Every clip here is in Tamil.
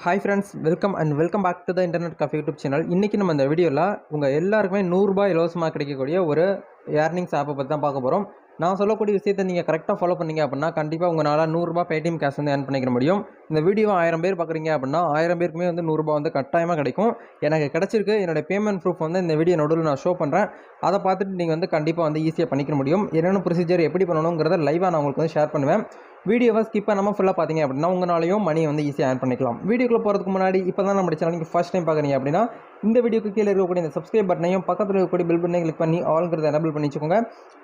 Hi friends welcome and welcome back to the internet cafe YouTube channel இன்றைக்கி நம்ம இந்த வீடியோவில் உங்கள் எல்லாருக்குமே நூறுரூபா இலவசமாக கிடைக்கக்கூடிய ஒரு ஏர்னிங்ஸ் ஆப்பை பற்றி தான் பார்க்க போகிறோம் நான் சொல்லக்கூடிய விஷயத்தை நீங்கள் கரெக்டாக ஃபாலோ பண்ணீங்க அப்படின்னா கண்டிப்பாக உங்களால் நூறுரூபா பேடிஎம் கேஷ் வந்து ஏர்ன் பண்ணிக்க முடியும். இந்த வீடியோ ஆயிரம் பேர் பார்க்குறீங்க அப்படின்னா ஆயிரம் பேருக்குமே வந்து நூறுரூபா வந்து கட்டாயமாக கிடைக்கும். எனக்கு கிடச்சிருக்கு. என்னோடய பேமெண்ட் ப்ரூஃப் வந்து இந்த வீடியோ நடுவில் நான் ஷோ பண்ணுறேன் அதை பார்த்துட்டு நீங்கள் வந்து கண்டிப்பாக வந்து ஈஸியாக பண்ணிக்க முடியும். என்னென்ன ப்ரொசீஜர் எப்படி பண்ணணுங்கிறத லைவாக நான் உங்களுக்கு வந்து ஷேர் பண்ணுவேன். வீடியோவை ஸ்கிப் பண்ணாமல் ஃபுல்லாக பார்த்தீங்க அப்படின்னா உங்களாலையும் மணி வந்து ஈஸியாக ஏர்ன் பண்ணிக்கலாம். வீடியோக்குள்ளே போகிறதுக்கு முன்னாடி இப்போ தான் நம்ம சேனல் நீங்கள் ஃபஸ்ட் டைம் பார்க்குறீங்க அப்படின்னா இந்த வீடியோக்கு கீழே இருக்கக்கூடிய இந்த சப்ஸ்கிரைப் பட்டனையும் பக்கத்தில் இருக்கக்கூடிய பில் பட்டனையும் கிளிக் பண்ணி ஆல்ங்கிறத எனபிள் பண்ணி வச்சுக்கோங்க.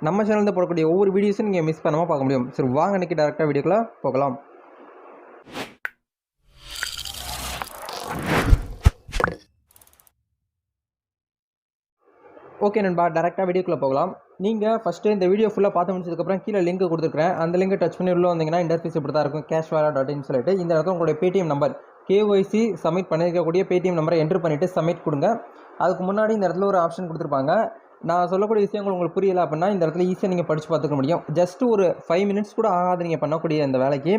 நம்ம சேனலில் போடக்கூடிய ஒவ்வொரு வீடியோஸும் நீங்கள் மிஸ் பண்ணாமல் பார்க்க முடியும். சரி வாங்க இன்றைக்கி டேரெக்டாக வீடியோக்குள்ளே போகலாம். ஓகே நண்பா டேரெக்டாக வீடியோக்குள்ளே போகலாம். நீங்கள் ஃபஸ்ட்டு இந்த வீடியோ ஃபுல்லாக பார்த்து முடிச்சதுக்கப்புறம் கீழே லிங்க் கொடுத்துருக்கேன் அந்த லிங்க் டச் பண்ணி உள்ள வந்தீங்கன்னா இன்டர்ஃபீஸ் இப்படி தான் இருக்கும். கேஷ் வேலா டாட் இன் சொல்லிட்டு இந்த இடத்துல உங்களுடைய பேடிஎம் நம்பர் கேஒய்சி சப்மிட் பண்ணியிருக்கக்கூடிய பேடிஎம் நம்பரை என்ட்ரு பண்ணிவிட்டு சப்மிட் கொடுங்க. அதுக்கு முன்னாடி இந்த இடத்துல ஒரு ஆப்ஷன் கொடுத்துருப்பாங்க. நான் சொல்லக்கூடிய விஷயங்கள் உங்களுக்கு புரியலை அப்படின்னா இந்த இடத்துல ஈஸியாக நீங்கள் படித்து பார்த்துக்க முடியும். ஜஸ்ட் ஒரு ஃபைவ் மினிட்ஸ் கூட ஆகாது நீங்கள் பண்ணக்கூடிய இந்த வேலைக்கு.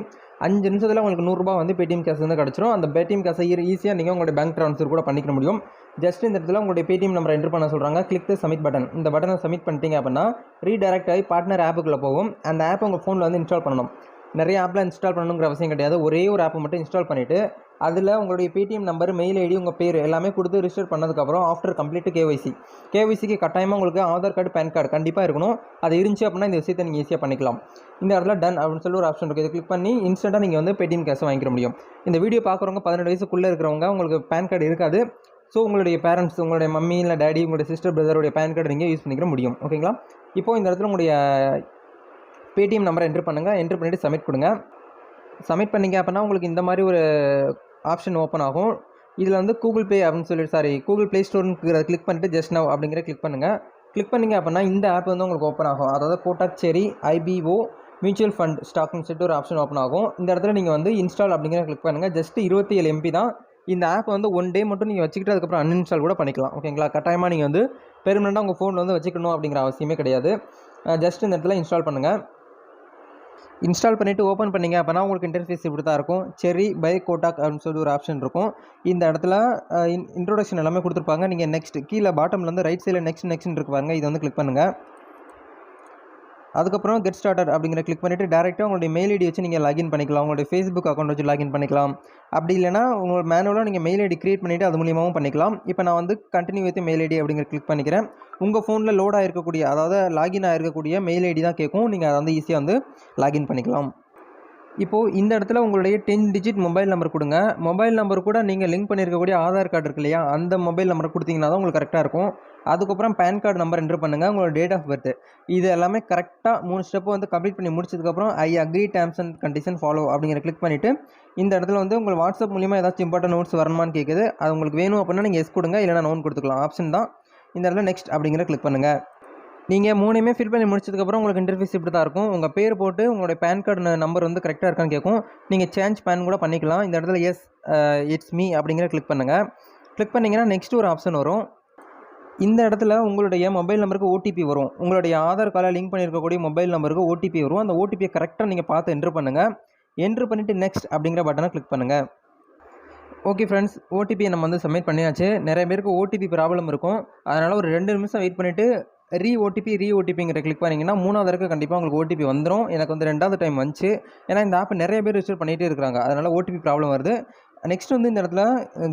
அஞ்சு நிமிஷத்தில் உங்களுக்கு நூறுரூபா வந்து பேடிஎம் கேஷ் வந்து கிடச்சிரும். அந்த பேடிஎம் கேஷை ஈஸியாக நீங்கள் உங்களுடைய பேங்க் ட்ரான்ஸ்ஃபர் கூட பண்ணிக்க முடியும். ஜஸ்ட் இந்த இடத்துல உங்களுடைய பேடிஎம் நம்பரை என்ட்ரு பண்ண சொல்கிறாங்க கிளிக் த சப்மிட் பட்டன் இந்த பட்டனை சப்மிட் பண்ணிட்டீங்க அப்படின்னா ரீடைரக்ட் ஆகி பார்ட்னர் ஆப்புக்குள்ளே போகும். அந்த ஆப் உங்கள் ஃபோனில் வந்து இன்ஸ்டால் பண்ணணும். நிறைய ஆப்பில் இன்ஸ்டால் பண்ணணுங்கிற அவசியம் கிடையாது. ஒரே ஒரு ஆப்பை மட்டும் இன்ஸ்டால் பண்ணிவிட்டு அதில் உங்களுடைய பேடிஎம் நம்பர் மெயில் ஐடி உங்கள் பேர் எல்லாமே கொடுத்து ரிஜிஸ்டர் பண்ணதுக்கப்புறம் ஆஃப்டர் கம்ப்ளீட் கேஒய்சி கேஒய்சிக்கு கட்டாயமாக உங்களுக்கு ஆதார் கார்டு பேன் கார்டு கண்டிப்பாக இருக்கணும். அது இருந்துச்சு அப்படின்னா இந்த விஷயத்தை நீங்கள் ஈஸியாக பண்ணிக்கலாம். இந்த இடத்துல டன் அப்படின்னு சொல்லி ஒரு ஆப்ஷன் இருக்குது இதை கிளிக் பண்ணி இன்ஸ்டண்ட்டாக நீங்கள் வந்து பேடிஎம் கேஷ் வாங்கிக்க முடியும். இந்த வீடியோ பார்க்குறவங்க பதினெட்டு வயசுக்குள்ளே இருக்கிறவங்க உங்களுக்கு பேன் கார்டு இருக்காது. ஸோ உங்களுடைய பேரண்ட்ஸ் உங்களுடைய மம்மி இல்லை டேடி உங்களுடைய சிஸ்டர் பிரதருடைய பேன் கார்டு நீங்கள் யூஸ் பண்ணிக்கிற முடியும். ஓகேங்களா இப்போ இந்த இடத்துல உங்களுடைய பேடிஎம் நம்பரை என்ட்ரு பண்ணுங்கள் என்ட்ரு பண்ணிவிட்டு சப்மிட் கொடுங்க. சப்மிட் பண்ணிங்க அப்படின்னா உங்களுக்கு இந்த மாதிரி ஒரு ஆப்ஷன் ஓப்பன் ஆகும். இதில் வந்து கூகுள் பே அப்படின்னு சொல்லிட்டு சாரி கூகுள் ப்ளே ஸ்டோருங்கிற கிளிக் பண்ணிட்டு ஜஸ்ட் நவ் அப்படிங்கிற கிளிக் பண்ணுங்கள் கிளிக் பண்ணிங்க அப்படின்னா இந்த ஆப் வந்து உங்களுக்கு ஓப்பன் ஆகும். அதாவது கோட்டாச்சேரி ஐபிஓ மியூச்சுவல் ஃபண்ட் ஸ்டாக்னு சொல்லிட்டு ஒரு ஆப்ஷன் ஓப்பன் ஆகும். இந்த இடத்துல நீங்கள் வந்து இன்ஸ்டால் அப்படிங்கிற கிளிக் பண்ணுங்கள் ஜஸ்ட் இருபத்தி ஏழு எம்பி தான். இந்த ஆப் வந்து ஒன் டே மட்டும் நீங்கள் வச்சுக்கிட்டு அதுக்கப்புறம் அன்இன்ஸ்டால் கூட பண்ணிக்கலாம். ஓகேங்களா கட்டாயமாக நீங்கள் வந்து பெர்மனெண்ட்டாக உங்கள் ஃபோனில் வந்து வச்சுக்கணும் அப்படிங்கிற அவசியமே கிடையாது. ஜஸ்ட் இந்த இடத்துல இன்ஸ்டால் பண்ணுங்கள் இன்ஸ்டால் பண்ணிவிட்டு ஓப்பன் பண்ணிங்க அப்படின்னா உங்களுக்கு இன்டர்ஃபேஸ் இப்படி தான் இருக்கும். செரி பை கோட்டாக் அப்படின்னு சொல்லி ஒரு ஆப்ஷன் இருக்கும். இந்த இடத்துல இன் இன்ட்ரோடக்ஷன் எல்லாமே கொடுத்துருப்பாங்க. நீங்கள் நெக்ஸ்ட் கீழே பாட்டமில் வந்து ரைட் சைடில் நெக்ஸ்ட் நெக்ஸ்ட் இருக்கு பாருங்க. இதை வந்து கிளிக் பண்ணுங்கள் அதுக்கப்புறம் கெட் ஸ்டார்டர் அப்படிங்கிற கிளிக் பண்ணிவிட்டு டேரெக்டாக உங்களுடைய மெயில் ஐடி வச்சு நீங்கள் லாகின் பண்ணிக்கலாம். உங்களுடைய ஃபேஸ்புக் அக்கௌண்ட் வச்சு லாகின் பண்ணிக்கலாம். அப்படி இல்லைனா உங்கள் மேனுவலாக நீங்கள் மெயில் ஐடி க்ரியேட் பண்ணிவிட்டு அது மூலியமாகவும் பண்ணிக்கலாம். இப்போ நான் வந்து கண்டினியூ வித் மெயில் ஐடி அப்படிங்கிற கிளிக் பண்ணிக்கிறேன். உங்கள் ஃபோனில் லோட் ஆகிருக்கக்கூடிய அதாவது லாகின் ஆகிருக்கக்கூடிய மெயில் ஐடி தான் கேட்கும் நீங்கள் அதை வந்து ஈஸியாக வந்து லாகின் பண்ணிக்கலாம். இப்போது இந்த இடத்துல உங்களுடைய டென் டிஜிட் மொபைல் நம்பர் கொடுங்க. மொபைல் நம்பர் கூட நீங்கள் லிங்க் பண்ணியிருக்கக்கூடிய ஆதார் கார்டு இருக்கு இல்லையா அந்த மொபைல் நம்பர் கொடுத்தீங்கன்னா தான் உங்களுக்கு கரெக்டாக இருக்கும். அதுக்கப்புறம் பேன் கார்டு நம்பர் என்ட்ரு பண்ணுங்கள் உங்களோட டேட் ஆஃப் பர்த் இது எல்லாமே கரெக்டாக மூணு ஸ்டெப்பு வந்து கம்ப்ளீட் பண்ணி முடிச்சதுக்கப்புறம் I agree terms and condition follow அப்படிங்கிற கிளிக் பண்ணிவிட்டு இந்த இடத்துல வந்து உங்கள் வாட்ஸ்அப் மூலியமாக ஏதாச்சும் இம்பார்ட்டன் நோட்ஸ் வரணுமான்னு கேட்குது அது உங்களுக்கு வேணும் அப்படின்னா நீங்கள் எஸ் கொடுங்க இல்லைனா நோன் கொடுத்துக்கலாம். ஆப்ஷன் தான். இந்த இடத்துல நெக்ஸ்ட் அப்படிங்கிற கிளிக் பண்ணுங்கள் நீங்கள் மூணுமே ஃபில் பண்ணி முடிச்சதுக்கப்புறம் உங்களுக்கு இன்டர்ஃபீஸ் இப்படி தான் இருக்கும். உங்கள் பேர் போட்டு உங்களுடைய பேன் கார்டு நம்பர் வந்து கரெக்டாக இருக்கான்னு கேட்கும் நீங்கள் சேஞ்ச் பேன் கூட பண்ணிக்கலாம். இந்த இடத்துல எஸ் இட்ஸ் மீ அப்படிங்கிற கிளிக் பண்ணுங்கள் கிளிக் பண்ணிங்கன்னா நெக்ஸ்ட் ஒரு ஆப்ஷன் வரும். இந்த இடத்துல உங்களுடைய மொபைல் நம்பருக்கு ஓடிபி வரும். உங்களுடைய ஆதார் கார்டில் லிங்க் பண்ணியிருக்கக்கூடிய மொபைல் நம்பருக்கு ஓடிபி வரும். அந்த ஓடிபியை கரெக்டாக நீங்கள் பார்த்து என்ட்ரு பண்ணுங்கள் என்ட்ரு பண்ணிவிட்டு நெக்ஸ்ட் அப்படிங்கிற பட்டனை கிளிக் பண்ணுங்கள் ஓகே ஃப்ரெண்ட்ஸ் ஓடிபியை நம்ம வந்து சப்மிட் பண்ணியாச்சு. நிறைய பேருக்கு ஓடிபி ப்ராப்ளம் இருக்கும். அதனால் ஒரு ரெண்டு நிமிஷம் வெயிட் பண்ணிவிட்டு ரீ ஓடிபி ரீ ஓடிபிங்கிற கிளிக் பண்ணிங்கன்னா மூணாவது தடவை கண்டிப்பாக உங்களுக்கு ஓடிபி வந்துடும் எனக்கு வந்து ரெண்டாவது டைம் வந்துச்சு. ஏன்னா இந்த ஆப் நிறைய பேர் ரிஜிஸ்டர் பண்ணிகிட்டே இருக்கிறாங்க. அதனால் ஓடிபி ப்ராப்ளம் வருது. நெக்ஸ்ட் வந்து இந்த இடத்துல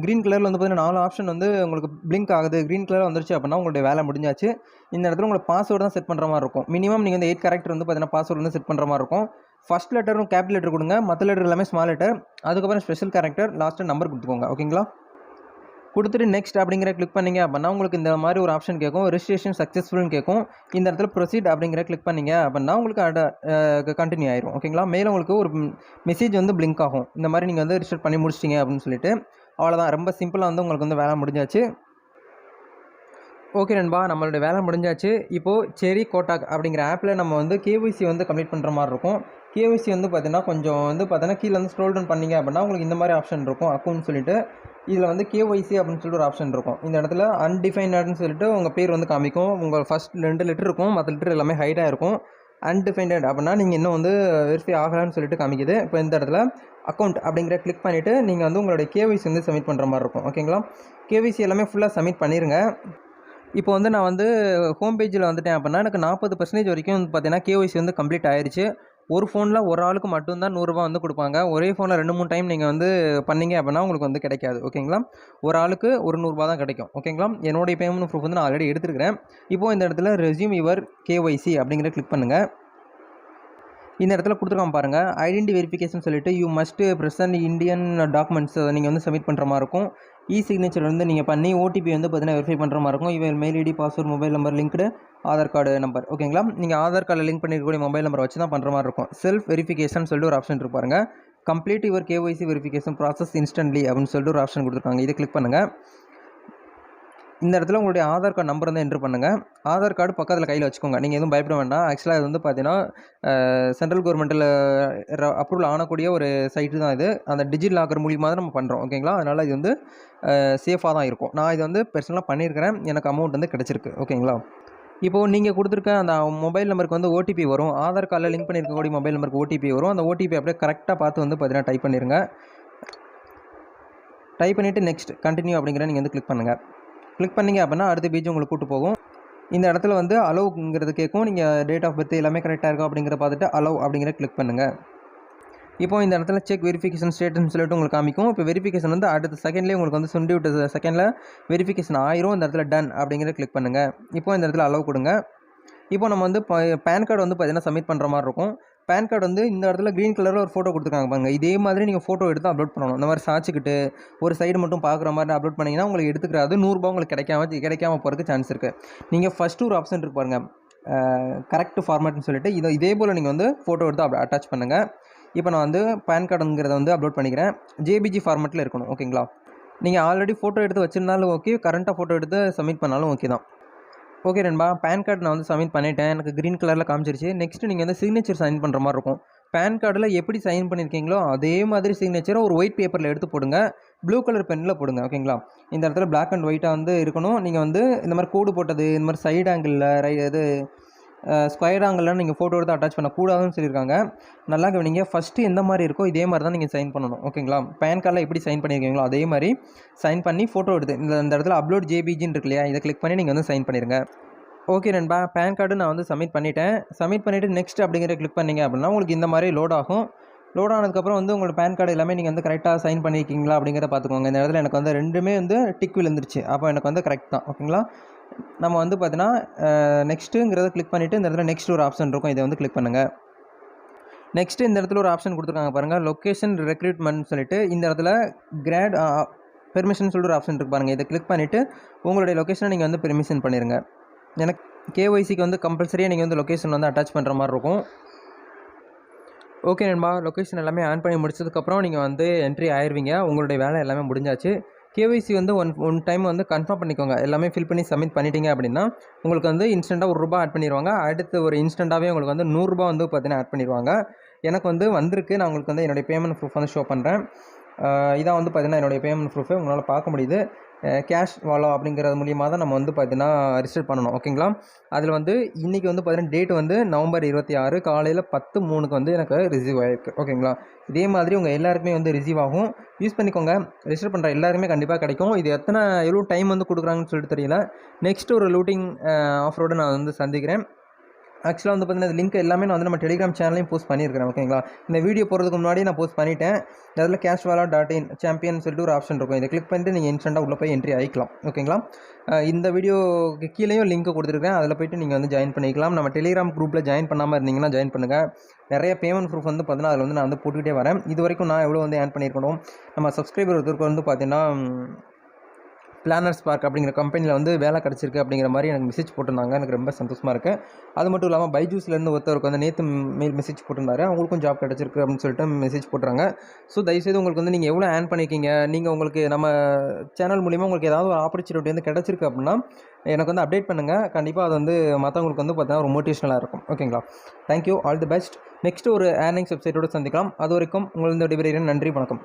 க்ரீன் கலரில் வந்து பார்த்தீங்கன்னா நாலு ஆப்ஷன் வந்து உங்களுக்கு பிளிங்க் ஆகுது. க்ரீன் கலர் வந்துருச்சு அப்படின்னா உங்களுடைய வேலை முடிஞ்சாச்சு. இந்த இடத்துல உங்களுக்கு பாஸ்வேர்டு தான் செட் பண்ணுற மாதிரி இருக்கும். மினிமம் நீங்கள் வந்து எயிட் கேரக்டர் வந்து பார்த்தீங்கன்னா பாஸ்வேர்டு வந்து செட் பண்ணுற மாதிரி இருக்கும். ஃபஸ்ட் லெட்டரும் கேபிள் லெட்டர் கொடுங்க. மற்ற லெட்டர் எல்லாமே ஸ்மால் லெட்டர் அதுக்கப்புறம் ஸ்பெஷல் கேரக்டர் லாஸ்ட்டு நம்பர் கொடுத்துக்கோங்க. ஓகேங்களா கொடுத்துட்டு நெக்ஸ்ட் அப்படிங்கிற கிளிக் பண்ணிங்க அப்படின்னா உங்களுக்கு இந்த மாதிரி ஒரு ஆப்ஷன் கேட்கும். ரிஜிஸ்ட்ரேஷன் சக்ஸஸ்ஃபுல்னு கேட்கும். இந்த இடத்துல ப்ரொசீட் அப்படிங்கிற கிளிக் பண்ணிங்க அப்படின்னா உங்களுக்கு அட கண்டினியூ ஆயிரும். ஓகேங்களா மேலே உங்களுக்கு ஒரு மெசேஜ் வந்து பிளிங்க் ஆகும். இந்த மாதிரி நீங்கள் வந்து ரிஜிஸ்டர் பண்ணி முடிச்சிட்டிங்க அப்படின்னு சொல்லிட்டு. அவ்வளோதான் ரொம்ப சிம்பிளாக வந்து உங்களுக்கு வந்து வேலை முடிஞ்சாச்சு. ஓகே நண்பா நம்மளோட வேலை முடிஞ்சாச்சு. இப்போது செரி கோட்டாக் அப்படிங்கிற ஆப்பில் நம்ம வந்து கேஒய்சி வந்து கம்ப்ளீட் பண்ணுற மாதிரி இருக்கும். கேஒய்சி வந்து பார்த்தீங்கன்னா கொஞ்சம் வந்து பார்த்தீங்கன்னா கீழே வந்து ஸ்க்ரோல் டவுன் பண்ணிங்க அப்படின்னா உங்களுக்கு இந்த மாதிரி ஆப்ஷன் இருக்கும். அக்கௌண்ட் சொல்லிட்டு இதில் வந்து கேஒய்சி அப்படின்னு சொல்லிட்டு ஒரு ஆப்ஷன் இருக்கும். இந்த இடத்துல அன்டிஃபைனட்னு சொல்லிட்டு உங்கள் பேர் வந்து காமிக்கும். உங்கள் ஃபஸ்ட் ரெண்டு லிட்டர் இருக்கும். மற்ற லிட்டர் எல்லாமே ஹைட்டாக இருக்கும். அன்டிஃபைண்டட் அப்படின்னா நீங்கள் இன்னும் வந்து வெரிஃபை ஆகலான்னு சொல்லிட்டு காமிக்குது. இப்போ இந்த இடத்துல அக்கௌண்ட் அப்படிங்கிற கிளிக் பண்ணிவிட்டு நீங்கள் வந்து உங்களுடைய கேஒய்சி வந்து சப்மிட் பண்ணுற மாதிரி இருக்கும். ஓகேங்களா கேஒய்சி எல்லாமே ஃபுல்லாக சப்மிட் பண்ணிடுங்க இப்போ வந்து நான் வந்து ஹோம் பேஜில் வந்துட்டேன் அப்படின்னா எனக்கு நாற்பது பர்சன்டேஜ் வரைக்கும் வந்து பார்த்தீங்கன்னா கேஒய்சி வந்து கம்ப்ளீட் ஆயிடுச்சு ஒரு ஃபோனில் ஒரு ஆளுக்கு மட்டும்தான் நூறுரூவா வந்து கொடுப்பாங்க. ஒரே ஃபோனில் ரெண்டு மூணு டைம் நீங்கள் வந்து பண்ணீங்க அப்படின்னா உங்களுக்கு வந்து கிடைக்காது. ஓகேங்களா ஒரு ஆளுக்கு ஒரு நூறுரூவா தான் கிடைக்கும். ஓகேங்களா என்னுடைய பேமெண்ட் ப்ரூஃப் வந்து நான் ஆல்ரெடி எடுத்துருக்கிறேன். இப்போது இந்த இடத்துல ரெஸ்யூம் யுவர் கேஒய்சி அப்படிங்கிற கிளிக் பண்ணுங்கள் இந்த இடத்துல கொடுத்துருக்கான் பாருங்கள் ஐடென்டி வெரிஃபிகேஷன் சொல்லிட்டு you must present Indian documents நீங்கள் வந்து சப்மிட் பண்ணுற மாதிரி இருக்கும். இ சிக்னேச்சர் வந்து நீங்கள் பண்ணி ஓடிபி வந்து பார்த்தீங்கன்னா வெரிஃபை பண்ணுற மாதிரி இருக்கும். இவன் mail ID password mobile number linked Aadhaar card number ஓகேங்களா நீங்கள் ஆதார் கார்டில் லிங்க் பண்ணிருக்கக்கூடிய மொபைல் நம்பர் வச்சு தான் பண்ணுற மாதிரி இருக்கும். செல்ஃப் வெரிஃபிகேஷன் சொல்லிட்டு ஒரு ஆப்ஷன் இருப்பாருங்க கம்ப்ளீட் இவர் கேஒய்சி வெரிஃபிகேஷன் ப்ராசஸ் இன்ஸ்டன்ட்லி அப்படின்னு சொல்லிட்டு ஒரு ஆப்ஷன் கொடுத்துருக்காங்க. இதை கிளிக் பண்ணுங்கள் இந்த இடத்துல உங்களுடைய ஆதார் கார்டு நம்பர் வந்து என்ட்ரு பண்ணுங்கள் ஆதார் கார்டு பக்கத்தில் கையில் வச்சுக்கோங்க. நீங்கள் எதுவும் பயப்பட வேண்டாம். ஆக்சுவலாக இது வந்து பார்த்தீங்கன்னா சென்ட்ரல் கவர்மெண்ட்டில் அப்ரூவல் ஆனக்கூடிய ஒரு சைட்டு தான் இது. அந்த டிஜிட் லாக்கர் மூலியமாக தான் நம்ம பண்ணுறோம் ஓகேங்களா அதனால் இது வந்து சேஃபாக தான் இருக்கும். நான் இது வந்து பர்சனலாக பண்ணியிருக்கிறேன். எனக்கு அமௌண்ட் வந்து கிடச்சிருக்கு. ஓகேங்களா இப்போது நீங்கள் கொடுத்துருக்க அந்த மொபைல் நம்பருக்கு வந்து ஓடிபி வரும். ஆதார் கார்டில் லிங்க் பண்ணியிருக்கக்கூடிய மொபைல் நம்பருக்கு ஓடிபி வரும். அந்த ஓடிபி அப்படியே கரெக்டாக பார்த்து வந்து பார்த்தீங்கன்னா டைப் பண்ணிடுங்க டைப் பண்ணிவிட்டு நெக்ஸ்ட் கண்டினியூ அப்படிங்கிற நீங்கள் வந்து கிளிக் பண்ணுங்கள் கிளிக் பண்ணிங்க அப்படின்னா அடுத்த பேஜ் உங்களுக்கு கூட்டு போகும். இந்த இடத்துல வந்து அலோவுங்கிறது கேட்கும். நீங்கள் டேட் ஆஃப் பர்த் எல்லாமே கரெக்டாக இருக்கும் அப்படிங்கிற பார்த்துட்டு அலோவ் அப்படிங்கிற கிளிக் பண்ணுங்கள் இப்போ இந்த இடத்துல செக் வெரிஃபிகேஷன் ஸ்டேட்டஸ்னு சொல்லிட்டு உங்களுக்கு காமிக்கும். இப்போ வெரிஃபிகேஷன் வந்து அடுத்த செகண்ட்லேயே உங்களுக்கு வந்து சுண்டி விட்ட செகண்டில் வெரிஃபிகேஷன் ஆயிரும். இந்த இடத்துல டன் அப்படிங்கிற கிளிக் பண்ணுங்கள் இப்போ இந்த இடத்துல அலோவ் கொடுங்க. இப்போ நம்ம வந்து பேன் கார்டு வந்து பார்த்தீங்கன்னா சப்மிட் பண்ணுற மாதிரி இருக்கும். பேன் கார்டு வந்து இந்த இடத்துல க்ரீன் கலரில் ஒரு ஃபோட்டோ கொடுத்துருக்காங்க பாருங்க. இதே மாதிரி நீங்கள் ஃபோட்டோ எடுத்து அப்லோட் பண்ணணும். இந்த மாதிரி சாச்சிக்கிட்டு ஒரு சைடு மட்டும் பார்க்குற மாதிரி அப்லோட் பண்ணிங்கன்னா உங்களுக்கு எடுத்துக்கிறாது நூறுரூபா உங்களுக்கு கிடைக்காம கிடைக்காம போகிறதுக்கு சான்ஸ் இருக்குது நீங்கள் ஃபஸ்ட்டு ஒரு ஆப்ஷன் இருக்கு பாருங்கள் கரெக்ட் ஃபார்மேட்னு சொல்லிட்டு இதை இதே போல் நீங்கள் வந்து ஃபோட்டோ எடுத்து அப் அட்டாச் பண்ணுங்கள் இப்போ நான் வந்து பேன் கார்டுங்கிறத வந்து அப்லோட் பண்ணிக்கிறேன். ஜேபிஜி ஃபார்மேட்டில் இருக்கணும் ஓகேங்களா நீங்கள் ஆல்ரெடி ஃபோட்டோ எடுத்து வச்சிருந்தாலும் ஓகே கரண்ட்டாக ஃபோட்டோ எடுத்து சப்மிட் பண்ணாலும் ஓகே தான். ஓகே நண்பா. பேன் கார்டு நான் வந்து சப்மிட் பண்ணிட்டேன். எனக்கு க்ரீன் கலரில் காமிச்சிருச்சு. நெக்ஸ்ட்டு நீங்கள் வந்து சிக்னேச்சர் சைன் பண்ணுற மாதிரி இருக்கும். பேன் கார்டில் எப்படி சைன் பண்ணியிருக்கீங்களோ அதே மாதிரி சிக்னேச்சரை ஒரு ஒயிட் பேப்பரில் எடுத்து போடுங்க. ப்ளூ கலர் பெனில் போடுங்க ஓகேங்களா இந்த இடத்துல பிளாக் அண்ட் ஒயிட்டாக வந்து இருக்கணும். நீங்கள் வந்து இந்த மாதிரி கோடு போட்டது இந்த மாதிரி சைடு ஆங்கிளில் ரை இது ஸ்கொயர் ஆங்கிளில் நீங்கள் ஃபோட்டோ எடுத்து அட்டாச் பண்ணக்கூடாதுன்னு சொல்லியிருக்காங்க. நல்லா கவனிங்க ஃபஸ்ட்டு எந்த மாதிரி இருக்கோ இதே மாதிரி தான் நீங்கள் சைன் பண்ணணும் ஓகேங்களா பேன் கார்டில் எப்படி சைன் பண்ணியிருக்கீங்களோ அதே மாதிரி சைன் பண்ணி ஃபோட்டோ எடுத்து இந்த இந்த இடத்துல அப்லோட் ஜேபிஜின்னு இருக்கு இல்லையா இதை கிளிக் பண்ணி நீங்கள் வந்து சைன் பண்ணிடுங்க ஓகே நண்பா பேன் கார்டு நான் வந்து சப்மிட் பண்ணிவிட்டேன் சப்மிட் பண்ணிவிட்டு நெக்ஸ்ட் அப்படிங்கிற கிளிக் பண்ணீங்க அப்படின்னா உங்களுக்கு இந்த மாதிரி லோட் ஆகும். லோட் ஆனதுக்கப்புறம் வந்து உங்களோட பேன் கார்டு எல்லாமே நீங்கள் வந்து கரெக்டாக சைன் பண்ணியிருக்கீங்களா அப்படிங்கிறத பார்த்துக்கோங்க. இந்த இடத்துல எனக்கு வந்து ரெண்டுமே வந்து டிக் விழுந்துருச்சு. அப்போ எனக்கு வந்து கரெக்ட் தான் ஓகேங்களா நம்ம வந்து பார்த்தீங்கன்னா நெக்ஸ்ட்டுங்கிறத கிளிக் பண்ணிவிட்டு இந்த இடத்துல நெக்ஸ்ட் ஒரு ஆப்ஷன் இருக்கும். இதை வந்து கிளிக் பண்ணுங்கள் நெக்ஸ்ட்டு இந்த இடத்துல ஒரு ஆப்ஷன் கொடுத்துருக்காங்க பாருங்கள் லொக்கேஷன் ரெக்ரூட்மெண்ட் சொல்லிட்டு இந்த இடத்துல கிராட் பெர்மிஷன் சொல்லிட்டு ஒரு ஆப்ஷன் இருக்கு பாருங்கள் இதை கிளிக் பண்ணிவிட்டு உங்களுடைய லொக்கேஷனை நீங்கள் வந்து பெர்மிஷன் பண்ணிடுங்க எனக்கு கேஒய்சிக்கு வந்து கம்பல்சரியாக நீங்கள் வந்து லொக்கேஷன் வந்து அட்டாச் பண்ணுற மாதிரி இருக்கும். ஓகே நண்பா லொக்கேஷன் எல்லாமே ஆன் பண்ணி முடிச்சதுக்கப்புறம் நீங்கள் வந்து என்ட்ரி ஆயிடுவீங்க உங்களுடைய வேலை எல்லாமே முடிஞ்சாச்சு. கேஒய்சி வந்து ஒன் ஒன் டைம் வந்து கன்ஃபார்ம் பண்ணிக்கோங்க. எல்லாமே ஃபில் பண்ணி சப்மிட் பண்ணிட்டீங்க அப்படின்னா உங்களுக்கு வந்து இன்ஸ்டண்ட்டாக ஒரு ரூபா ஆட் பண்ணிடுவாங்க அடுத்து ஒரு இன்ஸ்டண்ட்டாகவே உங்களுக்கு வந்து நூறுரூபா வந்து பார்த்தீங்கன்னா ஆட் பண்ணிடுவாங்க எனக்கு வந்து வந்திருக்கு. நான் உங்களுக்கு வந்து என்னுடைய பேமெண்ட் ப்ரூஃப் வந்து ஷோ பண்ணுறேன் இதான் வந்து பார்த்தீங்கன்னா என்னுடைய பேமெண்ட் ப்ரூஃபை உங்களால் பார்க்க முடியுது. கேஷ் வாலோ அப்படிங்கிறது மூலியமாக தான் நம்ம வந்து பார்த்தீங்கன்னா ரிஜிஸ்டர் பண்ணணும். ஓகேங்களா அதில் வந்து இன்றைக்கி வந்து பார்த்தீங்கன்னா டேட் வந்து நவம்பர் இருபத்தி ஆறு காலையில் பத்து மூணுக்கு வந்து எனக்கு ரிசீவ் ஆகிருக்கு ஓகேங்களா இதே மாதிரி உங்கள் எல்லாருக்குமே வந்து ரிசீவ் ஆகும். யூஸ் பண்ணிக்கோங்க. ரிஜிஸ்டர் பண்ணுற எல்லாருமே கண்டிப்பாக கிடைக்கும். இது எத்தனை எவ்வளோ டைம் வந்து கொடுக்குறாங்கன்னு சொல்லிட்டு தெரியல. நெக்ஸ்ட் ஒரு லூட்டிங் ஆஃபரோடு நான் வந்து சந்திக்கிறேன். ஆக்சுவலாக வந்து பார்த்தீங்கன்னா லிங்க் எல்லாமே நான் வந்து நம்ம டெலிகிராம் சேனலையும் போஸ்ட் பண்ணியிருக்கிறேன் ஓகேங்களா இந்த வீடியோ போகிறதுக்கு முன்னாடி நான் போஸ்ட் பண்ணிட்டேன். அதில் cash wala dot in champion சொல்லிட்டு ஒரு ஆப்ஷன் இருக்கும். இதை கிளிக் பண்ணிட்டு நீங்கள் இன்ஸ்டண்ட்டாக உள்ளே போய் என்ட்ரி ஆகிக்கலாம் ஓகேங்களா இந்த வீடியோக்கு கீழேயும் லிங்க் கொடுத்துருக்கேன். அதில் போயிட்டு நீங்கள் வந்து ஜாயின் பண்ணிக்கலாம். நம்ம டெலிகிராம் குரூப்பில் ஜாயின் பண்ணாமல் இருந்தீங்கன்னா ஜாயின் பண்ணுங்கள் நிறைய பேமெண்ட் ப்ரூஃப் வந்து பார்த்தீங்கன்னா அதில் வந்து நான் வந்து போட்டுக்கிட்டே வரேன். இது வரைக்கும் நான் எவ்வளோ வந்து ஆன் பண்ணியிருக்கணும்? நம்ம சப்ஸ்கிரைபர் ஒருத்தருக்கு வந்து பார்த்தீங்கன்னா பிளானர்ஸ் பார்க் அப்படிங்கிற கம்பெனியில் வந்து வேலை கிடச்சிருக்கு அப்படிங்கிற மாதிரி எனக்கு மெசேஜ் போட்டிருந்தாங்க. எனக்கு ரொம்ப சந்தோஷமாக இருக்குது அது மட்டும் இல்லாமல் பைஜூஸ்லேருந்து ஒருத்தருக்கு வந்து நேற்று மெயில் மெசேஜ் போட்டிருந்தாரு. அவங்களுக்கும் ஜாப் கிடச்சிருக்கு அப்படின்னு சொல்லிட்டு மெசேஜ் போட்டுறாங்க ஸோ தயவுசெய்து உங்களுக்கு வந்து நீங்கள் எவ்வளோ ஆன் பண்ணியிருக்கீங்க நீங்கள் உங்களுக்கு நம்ம சேனல் மூலிமா உங்களுக்கு ஏதாவது ஒரு ஆப்பர்ச்சுனிட்டி வந்து கிடச்சிருக்கு அப்படின்னா எனக்கு வந்து அப்டேட் பண்ணுங்கள் கண்டிப்பாக அது வந்து மற்றவங்களுக்கு வந்து பார்த்தீங்கன்னா ஒரு மோட்டிவேஷனலாக இருக்கும். ஓகேங்களா thank you all the best next ஒரு ஏர்னிங்ஸ் வெப்சைட்டோடு சந்திக்கலாம். அது வரைக்கும் உங்களது விடைபெறுகிறேன். நன்றி வணக்கம்.